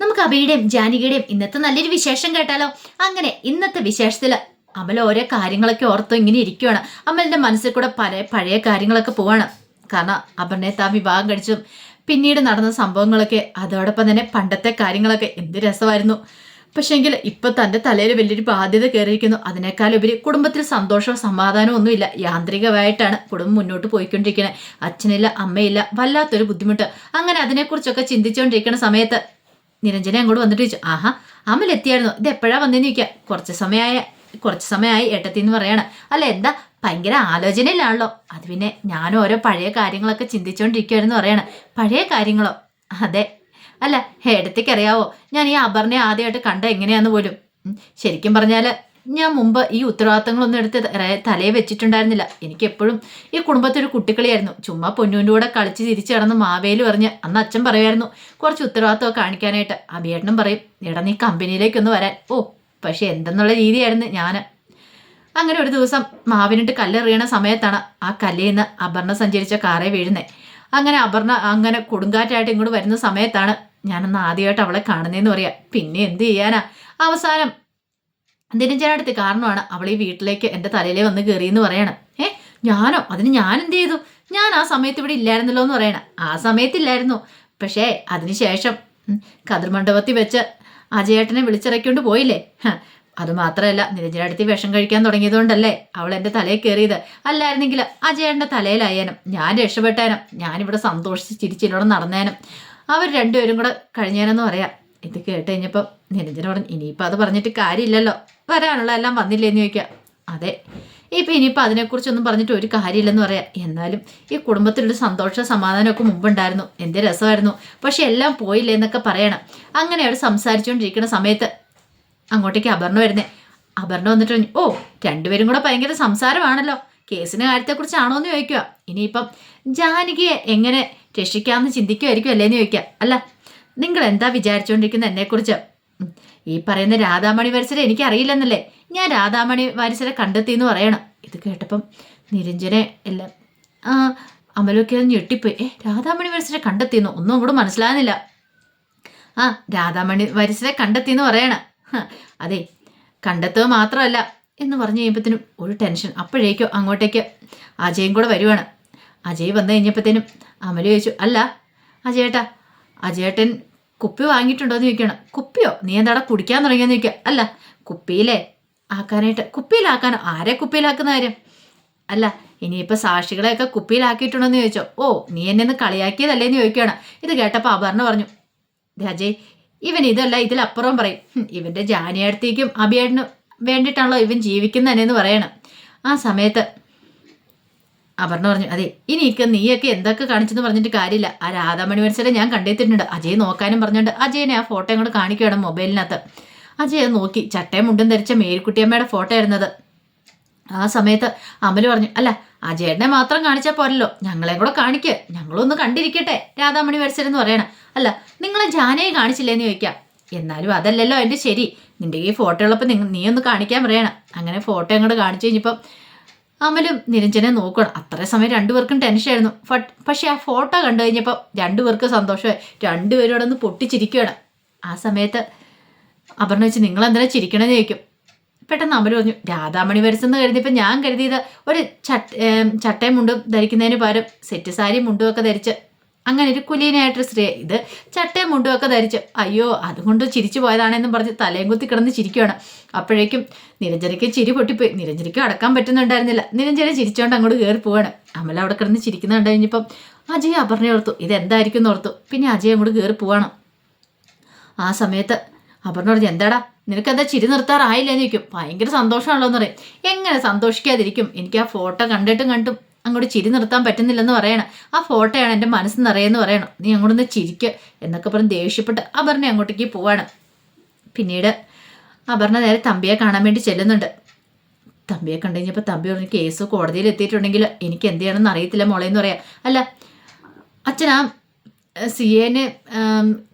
നമുക്ക് അബിയുടെയും ജാനകിയുടെയും ഇന്നത്തെ നല്ലൊരു വിശേഷം കേട്ടാലോ? അങ്ങനെ ഇന്നത്തെ വിശേഷത്തിൽ അമൽ ഓരോ കാര്യങ്ങളൊക്കെ ഓർത്തോ ഇങ്ങനെ ഇരിക്കുവാണ്. അമലിന്റെ മനസ്സിൽ കൂടെ പല പഴയ കാര്യങ്ങളൊക്കെ പോവാണ്. കാരണം അപർണയെ താൻ വിവാഹം കഴിച്ചും പിന്നീട് നടന്ന സംഭവങ്ങളൊക്കെ അതോടൊപ്പം തന്നെ പണ്ടത്തെ കാര്യങ്ങളൊക്കെ എന്ത് രസമായിരുന്നു. പക്ഷേങ്കിൽ ഇപ്പൊ തന്റെ തലയിൽ വലിയൊരു ബാധ്യത കയറിയിരിക്കുന്നു. അതിനേക്കാൾ ഉപരി കുടുംബത്തിൽ സന്തോഷവും സമാധാനവും ഒന്നുമില്ല. യാന്ത്രികമായിട്ടാണ് കുടുംബം മുന്നോട്ട് പോയിക്കൊണ്ടിരിക്കുന്നത് അച്ഛനില്ല അമ്മയില്ല വല്ലാത്തൊരു ബുദ്ധിമുട്ട്. അങ്ങനെ അതിനെക്കുറിച്ചൊക്കെ ചിന്തിച്ചുകൊണ്ടിരിക്കുന്ന സമയത്ത് നിരഞ്ജന അങ്ങോട്ട് വന്നിട്ട് ചോദിച്ചു ആഹാ അമൽ എത്തിയായിരുന്നു? ഇത് എപ്പോഴാ വന്നേന്ന് ചോദിക്കുക. കുറച്ച് സമയമായ കുറച്ച് സമയമായി ഏട്ടത്തി എന്ന് പറയാണ്. അല്ല എന്താ? ഭയങ്കര ആലോചനയിലാണല്ലോ. അത് പിന്നെ ഞാൻ ഓരോ പഴയ കാര്യങ്ങളൊക്കെ ചിന്തിച്ചുകൊണ്ടിരിക്കുകയായിരുന്നു പറയാണ്. പഴയ കാര്യങ്ങളോ? അതെ. അല്ല ഏടത്തേക്ക് അറിയാവോ ഞാൻ ഈ അപർണയെ ആദ്യമായിട്ട് കണ്ട എങ്ങനെയാന്ന് പോലും. ശരിക്കും പറഞ്ഞാൽ ഞാൻ മുമ്പ് ഈ ഉത്തരവാദിത്തങ്ങളൊന്നും എടുത്ത് തലയെ വെച്ചിട്ടുണ്ടായിരുന്നില്ല. എനിക്ക് എപ്പോഴും ഈ കുടുംബത്തിൽ ഒരു കുട്ടിക്കളിയായിരുന്നു. ചുമ്മാ പൊന്നൂന്റെ കൂടെ കളിച്ച് തിരിച്ചു കിടന്ന് മാവേലി പറഞ്ഞ് അന്ന് അച്ഛൻ പറയുമായിരുന്നു കുറച്ച് ഉത്തരവാദിത്തമൊക്കെ കാണിക്കാനായിട്ട്. അഭിയേട്ടനും പറയും എടാ നീ കമ്പനിയിലേക്കൊന്ന് വരാൻ. ഓ പക്ഷെ എന്തെന്നുള്ള രീതിയായിരുന്നു ഞാൻ അങ്ങനെ ഒരു ദിവസം മാവിനിട്ട് കല്ലെറിയണ സമയത്താണ് ആ കല്ലിൽ നിന്ന് അപർണ സഞ്ചരിച്ച കാറേ വീഴുന്നത് അങ്ങനെ അപർണ അങ്ങനെ കൊടുങ്കാറ്റായിട്ട് ഇങ്ങോട്ട് വരുന്ന സമയത്താണ് ഞാനന്ന് ആദ്യമായിട്ട് അവളെ കാണുന്നതെന്ന് പറയാം. പിന്നെ എന്ത് ചെയ്യാനാ? അവസാനം ദിനജനടുത്ത് കാരണമാണ് അവൾ ഈ വീട്ടിലേക്ക് എന്റെ തലയിലേ വന്ന് കയറിയെന്ന് പറയണം. ഏ ഞാനോ? അതിന് ഞാൻ എന്ത് ചെയ്തു? ഞാൻ ആ സമയത്ത് ഇവിടെ ഇല്ലായിരുന്നല്ലോ എന്ന് പറയണം. ആ സമയത്തില്ലായിരുന്നു. പക്ഷേ അതിനുശേഷം കതിർ കതിർമണ്ഡപത്തിൽ വെച്ച് അജയേട്ടനെ വിളിച്ചിറക്കിക്കൊണ്ട് പോയില്ലേ? അതുമാത്രമല്ല അത് മാത്രമല്ല നിരഞ്ജനടുത്ത് വിഷം കഴിക്കാൻ തുടങ്ങിയതുകൊണ്ടല്ലേ അവൾ എന്റെ തലയിൽ കയറിയത്? അല്ലായിരുന്നെങ്കിൽ അജയേട്ടന്റെ തലയിലായാനും. ഞാൻ രക്ഷപ്പെട്ടേനും. ഞാനിവിടെ സന്തോഷിച്ച് ചിരിച്ചിലോടെ നടന്നേനും. അവർ രണ്ടുപേരും കൂടെ കഴിഞ്ഞേനെന്ന് പറയാം. ഇത് കേട്ട് കഴിഞ്ഞപ്പോൾ നിരഞ്ജന പറഞ്ഞു ഇനിയിപ്പോൾ അത് പറഞ്ഞിട്ട് കാര്യമില്ലല്ലോ. വരാനുള്ള എല്ലാം വന്നില്ലേ എന്ന് ചോദിക്കുക അതെ ഇപ്പം ഇനിയിപ്പോൾ അതിനെക്കുറിച്ചൊന്നും പറഞ്ഞിട്ട് ഒരു കാര്യമില്ലെന്ന് പറയാം. എന്നാലും ഈ കുടുംബത്തിലൊരു സന്തോഷ സമാധാനമൊക്കെ മുമ്പുണ്ടായിരുന്നു. എന്ത് രസമായിരുന്നു. പക്ഷെ എല്ലാം പോയില്ലേ എന്നൊക്കെ പറയണം. അങ്ങനെ അവർ സംസാരിച്ചുകൊണ്ടിരിക്കുന്ന സമയത്ത് അങ്ങോട്ടേക്ക് അപർണ വരുന്നേ. അപർണ വന്നിട്ട് ഓ രണ്ടുപേരും കൂടെ ഭയങ്കര സംസാരമാണല്ലോ. കേസിന്റെ കാര്യത്തെക്കുറിച്ചാണോ എന്ന് ചോദിക്കുക ഇനിയിപ്പം ജാനകിയെ എങ്ങനെ രക്ഷിക്കാമെന്ന് ചിന്തിക്കുമായിരിക്കും അല്ലേന്ന് ചോദിക്കുക അല്ല നിങ്ങൾ എന്താ വിചാരിച്ചുകൊണ്ടിരിക്കുന്നത് എന്നെക്കുറിച്ച് ഈ പറയുന്ന രാധാമണി വരിസരെ എനിക്ക് അറിയില്ലെന്നല്ലേ ഞാൻ രാധാമണി വാരിസരെ കണ്ടെത്തി എന്ന് പറയണം. ഇത് കേട്ടപ്പം നിരഞ്ജനെ എല്ലാം ആ അമലൊക്കെ ഒന്ന് ഞെട്ടിപ്പോയി. ഏ രാധാമണി വരസരെ കണ്ടെത്തിയെന്നു? ഒന്നും അങ്ങോട്ട് മനസ്സിലാകുന്നില്ല. ആ രാധാമണി വരിസരെ കണ്ടെത്തിയെന്ന് പറയണം. ഹ, അതെ കണ്ടെത്തുക മാത്രമല്ല എന്ന് പറഞ്ഞു കഴിയുമ്പോഴത്തേനും ഒരു ടെൻഷൻ അപ്പോഴേക്കോ അങ്ങോട്ടേക്ക് അജയും കൂടെ വരുവാണ്. അജയ് വന്നു കഴിഞ്ഞപ്പോഴത്തേനും അമല ചോദിച്ചു അല്ല അജയേട്ടാ അജയേട്ടൻ കുപ്പി വാങ്ങിയിട്ടുണ്ടോ എന്ന് ചോദിക്കണം കുപ്പിയോ? നീ എന്താടാ കുടിക്കാൻ തുടങ്ങിയെന്ന് ചോദിക്കുക. അല്ല കുപ്പിയിലേ ആക്കാനായിട്ട് കുപ്പിയിലാക്കാനോ ആരെ കുപ്പിയിലാക്കുന്ന കാര്യം? അല്ല ഇനിയിപ്പോൾ സാക്ഷികളെയൊക്കെ കുപ്പിയിലാക്കിയിട്ടുണ്ടോ എന്ന് ചോദിച്ചോ. ഓ നീ എന്നെ ഒന്ന് കളിയാക്കിയതല്ലേ എന്ന് ചോദിക്കുകയാണ്. ഇത് കേട്ടപ്പോൾ അപർണ പറഞ്ഞു രാജയ് ഇവൻ ഇതല്ല ഇതിലപ്പുറം പറയും. ഇവന്റെ ജാനിയടുത്തേക്കും അഭിയേട്ടനും വേണ്ടിയിട്ടാണല്ലോ ഇവൻ ജീവിക്കുന്നതെന്ന് പറയണം. ആ സമയത്ത് അപർണ പറഞ്ഞു അതെ ഇനിയൊക്കെ നീയൊക്കെ എന്തൊക്കെ കാണിച്ചെന്ന് പറഞ്ഞിട്ട് കാര്യമില്ല. ആ രാധാമണി മത്സരം ഞാൻ കണ്ടെത്തിയിട്ടുണ്ട് അജയ് നോക്കാനും പറഞ്ഞുകൊണ്ട് അജയനെ ആ ഫോട്ടോ അങ്ങോട്ട് കാണിക്കുകയാണ് മൊബൈലിനകത്ത്. അജയ് അത് നോക്കി ചട്ടയും മുണ്ടും ധരിച്ച മേരിക്കുട്ടിയമ്മയുടെ ഫോട്ടോ ആയിരുന്നത്. ആ സമയത്ത് അമൽ പറഞ്ഞു അല്ല അജയേട്ടനെ മാത്രം കാണിച്ചാൽ പോരല്ലോ ഞങ്ങളെ കൂടെ കാണിക്ക് ഞങ്ങളൊന്ന് കണ്ടിരിക്കട്ടെ രാധാമണി എന്ന് പറയണം. അല്ല നിങ്ങളെ ജാനയെ കാണിച്ചില്ലേന്ന് ചോദിക്കാം. എന്നാലും അതല്ലല്ലോ എന്റെ ശരി. നിന്റെ ഈ ഫോട്ടോ ഉള്ളപ്പോൾ നീ ഒന്ന് കാണിക്കാൻ പറയണം. അങ്ങനെ ഫോട്ടോ അങ്ങോട്ട് കാണിച്ചു കഴിഞ്ഞപ്പം അമലും നിരഞ്ജനെ നോക്കണം. അത്ര സമയം രണ്ടുപേർക്കും ടെൻഷനായിരുന്നു ഫട്ട് പക്ഷെ ആ ഫോട്ടോ കണ്ടു കഴിഞ്ഞപ്പോൾ രണ്ടുപേർക്ക് സന്തോഷമായി. രണ്ടുപേരും അവിടെ ഒന്ന് പൊട്ടിച്ചിരിക്കുകയാണ്. ആ സമയത്ത് അപർണ വെച്ച് നിങ്ങൾ എന്തിനാ ചിരിക്കണമെന്ന് ചോദിക്കും. പെട്ടെന്ന് അമൽ പറഞ്ഞു രാധാമണി വരച്ചെന്ന് കരുതിയപ്പോൾ ഞാൻ കരുതിയത് ഒരു ചട്ട ചട്ടയും മുണ്ടും ധരിക്കുന്നതിന് പകരം സെറ്റ് സാരിയും മുണ്ടും ഒക്കെ ധരിച്ച് അങ്ങനെ ഒരു കുലീനായിട്ടൊരു സ്ത്രീ ഇത് ചട്ടയും മുണ്ടും ഒക്കെ ധരിച്ച് അയ്യോ അതുകൊണ്ട് ചിരിച്ചു പോയതാണെന്നും പറഞ്ഞ് തലയും കുത്തി കിടന്ന് ചിരിക്കുകയാണ് അപ്പോഴേക്കും നിരഞ്ജനയ്ക്ക് ചിരി പൊട്ടിപ്പോയി. നിരഞ്ജനയ്ക്ക് അടക്കാൻ പറ്റുന്നുണ്ടായിരുന്നില്ല. നിരഞ്ജന ചിരിച്ചോണ്ട് അങ്ങോട്ട് കയറി പോവാണ്. അമല അവിടെ കിടന്ന് ചിരിക്കുന്നുണ്ട് കഴിഞ്ഞപ്പം അജയ് അപർണ ഓർത്തു. ഇതെന്തായിരിക്കും എന്ന് ഓർത്തു. പിന്നെ അജയ് അങ്ങോട്ട് കയറി പോവാണ്. ആ സമയത്ത് അപർണ പറഞ്ഞു എന്താടാ നിനക്ക് എന്താ ചിരി നിർത്താറായില്ലെന്ന് ചോദിക്കും. ഭയങ്കര സന്തോഷമാണല്ലോ എന്ന് പറയും. എങ്ങനെ സന്തോഷിക്കാതിരിക്കും? എനിക്ക് ആ ഫോട്ടോ കണ്ടിട്ടും കണ്ടും അങ്ങോട്ട് ചിരി നിർത്താൻ പറ്റുന്നില്ലെന്ന് പറയണം. ആ ഫോട്ടോയാണ് എന്റെ മനസ്സ് നിറയെന്ന് പറയണം. നീ അങ്ങോട്ടൊന്ന് ചിരിക്കുക എന്നൊക്കെ പറഞ്ഞ് ദേഷ്യപ്പെട്ട് അപർണ അങ്ങോട്ടേക്ക് പോവാണ്. പിന്നീട് അപർണ നേരെ തമ്പിയെ കാണാൻ വേണ്ടി ചെല്ലുന്നുണ്ട്. തമ്പിയെ കണ്ടു കഴിഞ്ഞപ്പോൾ തമ്പി പറഞ്ഞു കേസ് കോടതിയിൽ എത്തിയിട്ടുണ്ടെങ്കിൽ എനിക്ക് എന്ത് ചെയ്യണമെന്ന് അറിയത്തില്ല മോളെ എന്ന് പറയാം. അല്ല അച്ഛൻ ആ സി എനെ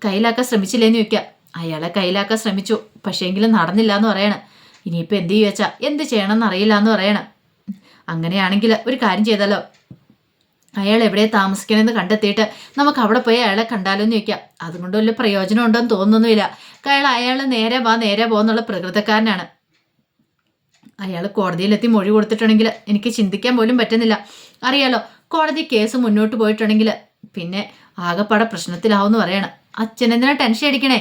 കയ്യിലാക്കാൻ ശ്രമിച്ചില്ലേന്ന് ചോദിക്കുക അയാളെ കയ്യിലാക്കാൻ ശ്രമിച്ചു. പക്ഷേങ്കിലും നടന്നില്ല എന്ന് പറയണം. ഇനിയിപ്പോൾ എന്ത് ചെയ്യുവച്ചാ എന്ത് ചെയ്യണമെന്ന് അറിയില്ല എന്ന് പറയണം. അങ്ങനെയാണെങ്കിൽ ഒരു കാര്യം ചെയ്താലോ? അയാൾ എവിടെ താമസിക്കണമെന്ന് കണ്ടെത്തിയിട്ട് നമുക്ക് അവിടെ പോയി അയാളെ കണ്ടാലോ എന്ന് ചോദിക്കാം. അതുകൊണ്ട് വലിയ പ്രയോജനം ഉണ്ടെന്ന് തോന്നുന്നില്ല അയാൾ അയാൾ നേരെ വാ നേരെ പോകുന്നുള്ള പ്രകൃതക്കാരനാണ്. അയാൾ കോടതിയിലെത്തി മൊഴി കൊടുത്തിട്ടുണ്ടെങ്കിൽ എനിക്ക് ചിന്തിക്കാൻ പോലും പറ്റുന്നില്ല. അറിയാലോ കോടതി കേസ് മുന്നോട്ട് പോയിട്ടുണ്ടെങ്കിൽ പിന്നെ ആകെപ്പാടെ പ്രശ്നത്തിലാവും എന്ന് പറയണം. അച്ഛൻ എന്തിനാ ടെൻഷൻ അടിക്കണേ?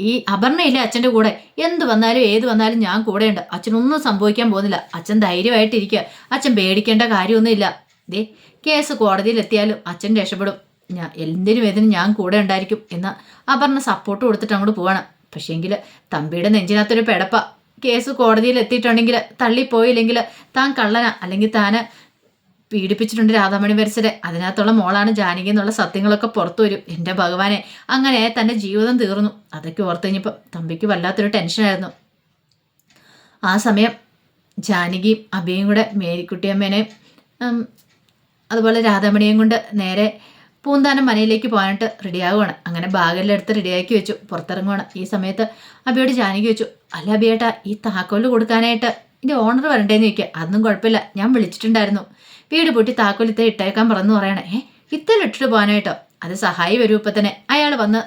ഈ അപർണയില്ലേ അച്ഛന്റെ കൂടെ? എന്ത് വന്നാലും ഏത് വന്നാലും ഞാൻ കൂടെയുണ്ട്. അച്ഛനൊന്നും സംഭവിക്കാൻ പോകുന്നില്ല. അച്ഛൻ ധൈര്യമായിട്ടിരിക്കുക അച്ഛൻ പേടിക്കേണ്ട കാര്യമൊന്നുമില്ല. ദേ കേസ് കോടതിയിലെത്തിയാലും അച്ഛൻ രക്ഷപ്പെടും. ഞാൻ എന്തിനും ഏതിനും ഞാൻ കൂടെ ഉണ്ടായിരിക്കും എന്ന് അപർണ സപ്പോർട്ട് കൊടുത്തിട്ട് അങ്ങോട്ട് പോവാണ്. പക്ഷേങ്കിൽ തമ്പിയുടെ നെഞ്ചിനകത്തൊരു പെടപ്പ. കേസ് കോടതിയിൽ എത്തിയിട്ടുണ്ടെങ്കിൽ തള്ളിപ്പോയില്ലെങ്കിൽ താൻ കള്ളന. അല്ലെങ്കിൽ താന് പീഡിപ്പിച്ചിട്ടുണ്ട് രാധാമണി വരച്ചത് അതിനകത്തുള്ള മോളാണ് ജാനകി എന്നുള്ള സത്യങ്ങളൊക്കെ പുറത്തു വരും. എന്റെ ഭഗവാനെ അങ്ങനെ തന്റെ ജീവിതം തീർന്നു. അതൊക്കെ ഓർത്ത് കഴിഞ്ഞപ്പോൾ തമ്പിക്ക് വല്ലാത്തൊരു ടെൻഷനായിരുന്നു ആ സമയം ജാനകിയും അബിയും കൂടെ മേരിക്കുട്ടിയമ്മേനെയും അതുപോലെ രാധാമണിയും കൊണ്ട് നേരെ പൂന്താനം മനയിലേക്ക് പോകാനായിട്ട് റെഡിയാവുകയാണ് അങ്ങനെ ബാഗിലെടുത്ത് റെഡിയാക്കി വെച്ചു. പുറത്തിറങ്ങുകയാണ് ഈ സമയത്ത് അബിയോട് ജാനകി വെച്ചു അല്ല അബിയേട്ടാ ഈ താക്കോൽ കൊടുക്കാനായിട്ട് എന്റെ ഓണർ വരണ്ടേന്ന് ചോദിക്കുക അതൊന്നും കുഴപ്പമില്ല. ഞാൻ വിളിച്ചിട്ടുണ്ടായിരുന്നു. വീട് പൊട്ടി താക്കോലിത്തെ ഇട്ടേക്കാൻ പറഞ്ഞു പറയണേ. ഏ ഇത്തൽ ഇട്ടിട്ട് പോകാനായിട്ടോ? അത് സഹായി വരും തന്നെ. അയാൾ വന്ന്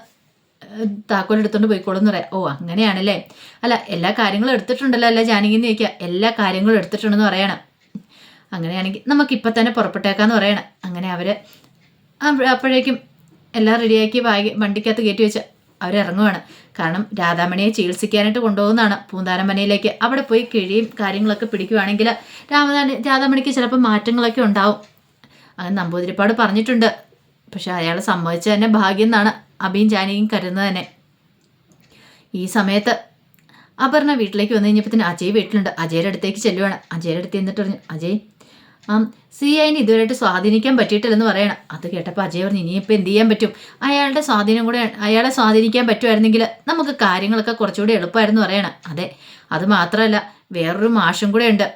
താക്കോലെടുത്തോണ്ട് പോയിക്കോളും എന്ന് പറയാം. ഓ അങ്ങനെയാണല്ലേ? അല്ല എല്ലാ കാര്യങ്ങളും എടുത്തിട്ടുണ്ടല്ലോ അല്ല ജാനകി എന്ന് ചോദിക്കുക എല്ലാ കാര്യങ്ങളും എടുത്തിട്ടുണ്ടെന്ന് പറയണം. അങ്ങനെയാണെങ്കിൽ നമുക്ക് ഇപ്പം തന്നെ പുറപ്പെട്ടേക്കാന്ന് പറയണം. അങ്ങനെ അവർ അപ്പോഴേക്കും എല്ലാം റെഡിയാക്കി ബാഗ് വണ്ടിക്കകത്ത് കയറ്റി വെച്ച് അവരിറങ്ങുവാണ് കാരണം രാധാമണിയെ ചികിത്സിക്കാനായിട്ട് കൊണ്ടുപോകുന്നതാണ്. പൂന്താനമനയിലേക്ക് അവിടെ പോയി കിഴിയും കാര്യങ്ങളൊക്കെ പിടിക്കുവാണെങ്കിൽ രാമദാനി രാധാമണിക്ക് ചിലപ്പോൾ മാറ്റങ്ങളൊക്കെ ഉണ്ടാവും. അങ്ങനെ നമ്പൂതിരിപ്പാട് പറഞ്ഞിട്ടുണ്ട്. പക്ഷെ അയാൾ സമ്മതിച്ച തന്നെ ഭാഗ്യം എന്നാണ് അബിയും ജാനിയും കരുതുന്നത് തന്നെ. ഈ സമയത്ത് അപർണ വീട്ടിലേക്ക് വന്നു കഴിഞ്ഞപ്പോൾ തന്നെ അജയ് വീട്ടിലുണ്ട്. അജയുടെ അടുത്തേക്ക് ചെല്ലുവാണ്. അജയുടെ അടുത്ത് എന്നിട്ട് പറഞ്ഞു അജയ് സി ഐന് ഇതുവരെയായിട്ട് സ്വാധീനിക്കാൻ പറ്റിയിട്ടില്ലെന്ന് പറയണം. അത് കേട്ടപ്പോൾ അജയ് പറഞ്ഞു ഇനിയിപ്പോൾ എന്ത് ചെയ്യാൻ പറ്റും? അയാളുടെ സ്വാധീനം കൂടെ അയാളെ സ്വാധീനിക്കാൻ പറ്റുമായിരുന്നെങ്കിൽ നമുക്ക് കാര്യങ്ങളൊക്കെ കുറച്ചുകൂടി എളുപ്പമായിരുന്നു പറയണം. അതെ അത് മാത്രമല്ല വേറൊരു മാഷും കൂടെ ഉണ്ട്.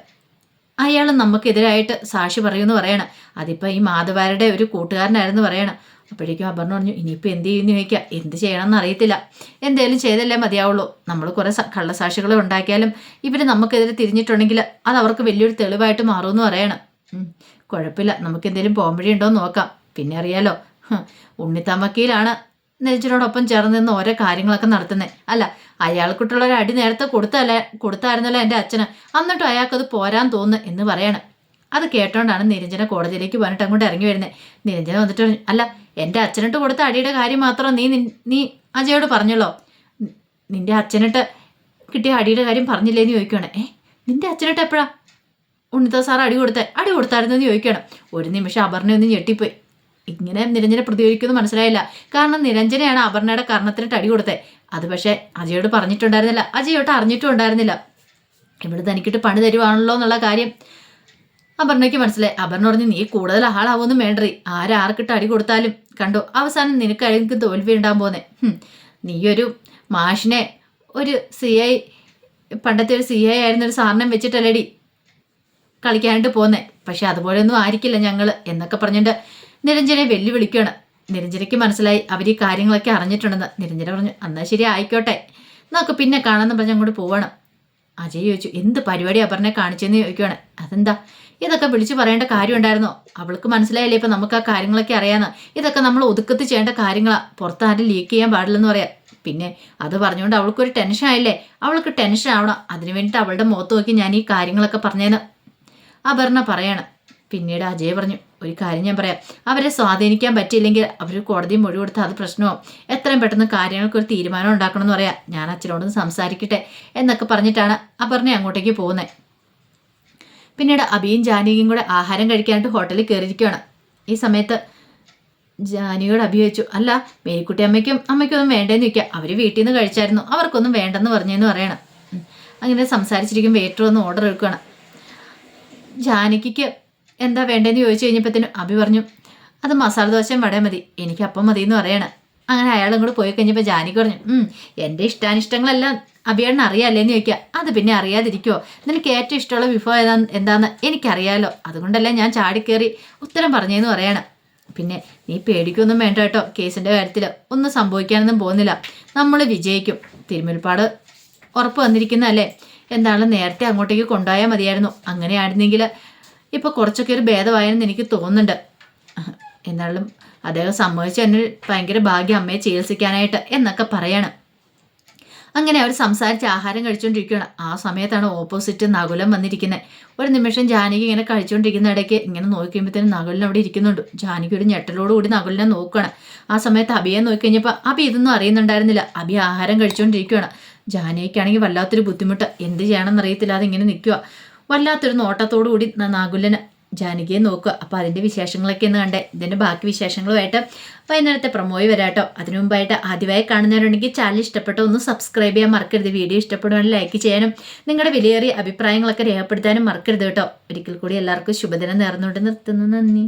അയാൾ നമുക്കെതിരായിട്ട് സാക്ഷി പറയുമെന്ന് പറയണം. അതിപ്പോൾ ഈ മാധവാരുടെ ഒരു കൂട്ടുകാരനായിരുന്നു പറയണം. അപ്പോഴേക്കും അപർണ പറഞ്ഞു ഇനിയിപ്പോൾ എന്ത് ചെയ്യുന്നു ചോദിക്കുക എന്ത് ചെയ്യണമെന്ന് അറിയത്തില്ല. എന്തേലും ചെയ്തല്ലേ മതിയാവുള്ളൂ. നമ്മൾ കുറേ കള്ളസാക്ഷികളെ ഉണ്ടാക്കിയാലും ഇവർ നമുക്കെതിരെ തിരിഞ്ഞിട്ടുണ്ടെങ്കിൽ അത് അവർക്ക് വലിയൊരു തെളിവായിട്ട് മാറുമെന്ന് പറയണം. കുഴപ്പമില്ല. നമുക്ക് എന്തെങ്കിലും പോംവഴി ഉണ്ടോ എന്ന് നോക്കാം. പിന്നെ അറിയാലോ. ഉണ്ണിത്തമ്മക്കയിലാണ് നെഞ്ചിനോടൊപ്പം ചേർന്ന് നിന്ന് ഓരോ കാര്യങ്ങളൊക്കെ നടത്തുന്നത് അല്ല അയാൾക്കിട്ടുള്ള ഒരു അടി നേരത്തെ കൊടുത്തല്ലേ കൊടുത്തായിരുന്നല്ലോ എന്റെ അച്ഛന്. എന്നിട്ടും അയാൾക്കത് പോരാൻ തോന്നുന്നു എന്ന് പറയണം. അത് കേട്ടോണ്ടാണ് നിരഞ്ജന കോടതിയിലേക്ക് വന്നിട്ട് അങ്ങോട്ട് ഇറങ്ങി വരുന്നത് നിരഞ്ജന വന്നിട്ട് അല്ല എന്റെ അച്ഛനിട്ട് കൊടുത്ത അടിയുടെ കാര്യം മാത്രം നീ നീ അജയോട് പറഞ്ഞല്ലോ നിന്റെ അച്ഛനിട്ട് കിട്ടിയ അടിയുടെ കാര്യം പറഞ്ഞില്ലേന്ന് ചോദിക്കുകയാണ് ഏ? നിന്റെ അച്ഛനിട്ട് എപ്പോഴാ? ഉണ്ണിത്ത സാർ അടി കൊടുത്തേ. അടി കൊടുത്തായിരുന്നു എന്ന് ചോദിക്കണം. ഒരു നിമിഷം അപർണ ഒന്ന് ഞെട്ടിപ്പോയി. ഇങ്ങനെ നിരഞ്ജന പ്രതികരിക്കുമെന്ന് മനസ്സിലായില്ല. കാരണം നിരഞ്ജനയാണ് അപർണയുടെ കർണത്തിനിട്ട് അടി കൊടുത്തേ. അത് പക്ഷേ അജയോട് പറഞ്ഞിട്ടുണ്ടായിരുന്നില്ല. അജയോട്ട് അറിഞ്ഞിട്ടും ഉണ്ടായിരുന്നില്ല. ഇവിടെ തനിക്കിട്ട് പണി തരുവാണല്ലോ എന്നുള്ള കാര്യം അപർണയ്ക്ക് മനസ്സിലായി. അപർണ പറഞ്ഞു നീ കൂടുതൽ ആളാവൊന്നും വേണ്ടറി ആരാർക്കിട്ട് അടി കൊടുത്താലും? കണ്ടു. അവസാനം നിനക്ക് എനിക്ക് തോൽവി ഉണ്ടാകാൻ പോന്നെ. നീയൊരു മാഷിനെ ഒരു സി ഐ പണ്ടത്തെ ഒരു സി ഐ ആയിരുന്ന ഒരു സാറിനെ വെച്ചിട്ടല്ലേടി. കളിക്കാനായിട്ട് പോന്നെ. പക്ഷെ അതുപോലെയൊന്നും ആയിരിക്കില്ല ഞങ്ങൾ എന്നൊക്കെ പറഞ്ഞിട്ട് നിരഞ്ജനെ വെല്ലുവിളിക്കുകയാണ് നിരഞ്ജനയ്ക്ക് മനസ്സിലായി അവർ ഈ കാര്യങ്ങളൊക്കെ അറിഞ്ഞിട്ടുണ്ടെന്ന്. നിരഞ്ജന പറഞ്ഞു എന്നാൽ ശരി ആയിക്കോട്ടെ. നമുക്ക് പിന്നെ കാണാമെന്ന് പറഞ്ഞ് അങ്ങോട്ട് പോവണം. അജയ് ചോദിച്ചു എന്ത് പരിപാടി അപർണെ കാണിച്ചെന്ന് ചോദിക്കുകയാണ് അതെന്താ? ഇതൊക്കെ വിളിച്ചു പറയേണ്ട കാര്യം ഉണ്ടായിരുന്നോ. അവൾക്ക് മനസ്സിലായില്ലേ ഇപ്പം നമുക്ക് ആ കാര്യങ്ങളൊക്കെ അറിയാമെന്ന് ഇതൊക്കെ നമ്മൾ ഒതുക്കത്ത് ചെയ്യേണ്ട കാര്യങ്ങളാണ് പുറത്താരും ലീക്ക് ചെയ്യാൻ പാടില്ലെന്ന് പറയാം. പിന്നെ അത് പറഞ്ഞുകൊണ്ട് അവൾക്കൊരു ടെൻഷൻ ആയില്ലേ? അവൾക്ക് ടെൻഷൻ ആവണം. അതിനു വേണ്ടിയിട്ട് അവളുടെ മുഖത്ത് നോക്കി ഞാൻ ഈ കാര്യങ്ങളൊക്കെ പറഞ്ഞേന്ന് അപർണ പറയണം. പിന്നീട് അജയ് പറഞ്ഞു ഒരു കാര്യം ഞാൻ പറയാം. അവരെ സ്വാധീനിക്കാൻ പറ്റിയില്ലെങ്കിൽ അവർ കോടതി മൊഴി കൊടുത്താൽ അത് പ്രശ്നമാവും എത്രയും പെട്ടെന്ന് കാര്യങ്ങൾക്ക് ഒരു തീരുമാനം ഉണ്ടാക്കണം എന്ന് പറയാം. ഞാൻ അച്ഛനോടൊന്ന് സംസാരിക്കട്ടെ എന്നൊക്കെ പറഞ്ഞിട്ടാണ് അപർണ അങ്ങോട്ടേക്ക് പോകുന്നത് പിന്നീട് അബിയും ജാനകിയും കൂടെ ആഹാരം കഴിക്കാനായിട്ട് ഹോട്ടലിൽ കയറിയിരിക്കുകയാണ് ഈ സമയത്ത് ജാനിയോട് അഭിയോഗിച്ചു അല്ല മേരിക്കുട്ടി അമ്മയ്ക്കും അമ്മയ്ക്കൊന്നും വേണ്ടേന്ന് ചോദിക്കുക അവർ വീട്ടിൽ നിന്ന് കഴിച്ചായിരുന്നു. അവർക്കൊന്നും വേണ്ടെന്ന് പറഞ്ഞെന്ന് പറയണം. അങ്ങനെ സംസാരിച്ചിരിക്കും വെയിറ്റർ ഒന്ന് ഓർഡർ എടുക്കുകയാണ് ജാനകിക്ക് എന്താ വേണ്ടതെന്ന് ചോദിച്ചു കഴിഞ്ഞപ്പോഴത്തേനും അഭി പറഞ്ഞു അത് മസാല ദോശയും വട മതി എനിക്ക് അപ്പം മതി എന്ന് പറയണം. അങ്ങനെ അയാളും കൂടെ പോയി കഴിഞ്ഞപ്പോൾ ജാനിക്ക് പറഞ്ഞു എന്റെ ഇഷ്ടാനിഷ്ടങ്ങളെല്ലാം അഭിയേട്ടൻ അറിയാമല്ലേന്ന് ചോദിക്കുക അത് പിന്നെ അറിയാതിരിക്കുമോ നിനക്ക് ഏറ്റവും ഇഷ്ടമുള്ള വിഭവം ഏതാ എന്താന്ന് എനിക്കറിയാലോ. അതുകൊണ്ടല്ലേ ഞാൻ ചാടിക്കേറി ഉത്തരം പറഞ്ഞതെന്ന് പറയണം. പിന്നെ നീ പേടിക്കൊന്നും വേണ്ട കേട്ടോ കേസിന്റെ കാര്യത്തിൽ ഒന്നും സംഭവിക്കാനൊന്നും പോകുന്നില്ല. നമ്മൾ വിജയിക്കും. തിരുമുൽപ്പാട് ഉറപ്പ് വന്നിരിക്കുന്ന അല്ലേ? എന്താണ് നേരത്തെ അങ്ങോട്ടേക്ക് കൊണ്ടുപോയാൽ മതിയായിരുന്നു. അങ്ങനെയായിരുന്നെങ്കിൽ ഇപ്പോൾ കുറച്ചൊക്കെ ഒരു ഭേദമായെന്ന് എനിക്ക് തോന്നുന്നുണ്ട്. എന്നാലും അദ്ദേഹം സമ്മതിച്ചു എന്നെ ഭയങ്കര ഭാഗ്യം അമ്മയെ ചികിത്സിക്കാനായിട്ട് എന്നൊക്കെ പറയാണ്. അങ്ങനെ അവർ സംസാരിച്ച് ആഹാരം കഴിച്ചുകൊണ്ടിരിക്കുകയാണ് ആ സമയത്താണ് ഓപ്പോസിറ്റ് നകുലം വന്നിരിക്കുന്നത് ഒരു നിമിഷം ജാനകി ഇങ്ങനെ കഴിച്ചുകൊണ്ടിരിക്കുന്ന ഇടയ്ക്ക് ഇങ്ങനെ നോക്കിയുമ്പോഴത്തേനും നകുലിന് അവിടെ ഇരിക്കുന്നുണ്ട്. ജാനകി ഒരു ഞെട്ടലോടുകൂടി നകുലിനെ നോക്കുകയാണ് ആ സമയത്ത് അബിയെ നോക്കി കഴിഞ്ഞപ്പോൾ അബി ഇതൊന്നും അറിയുന്നുണ്ടായിരുന്നില്ല. അബി ആഹാരം കഴിച്ചുകൊണ്ടിരിക്കുകയാണ് ജാനകിക്കാണെങ്കിൽ വല്ലാത്തൊരു ബുദ്ധിമുട്ട്. എന്ത് ചെയ്യണമെന്ന് ഇങ്ങനെ നിൽക്കുക വല്ലാത്തൊരു നോട്ടത്തോടു കൂടി നാഗുലന് ജാനകിയെ നോക്കുക. അപ്പോൾ അതിന്റെ വിശേഷങ്ങളൊക്കെ ഒന്ന് കണ്ടേ. ഇതിന്റെ ബാക്കി വിശേഷങ്ങളുമായിട്ട് വൈകുന്നേരത്തെ പ്രൊമോയി വരാട്ടോ. അതിനു മുമ്പായിട്ട് ആദ്യമായി കാണുന്നവരുണ്ടെങ്കിൽ ചാനൽ ഇഷ്ടപ്പെട്ടോ ഒന്ന് സബ്സ്ക്രൈബ് ചെയ്യാൻ മറക്കരുത്. വീഡിയോ ഇഷ്ടപ്പെടുവാണെങ്കിൽ ലൈക്ക് ചെയ്യാനും നിങ്ങളുടെ വിലയേറിയ അഭിപ്രായങ്ങളൊക്കെ രേഖപ്പെടുത്താനും മറക്കരുത് കേട്ടോ. ഒരിക്കൽ കൂടി എല്ലാവർക്കും ശുഭദിനം നേർന്നുകൊണ്ട് നിർത്തുന്നു. നന്ദി.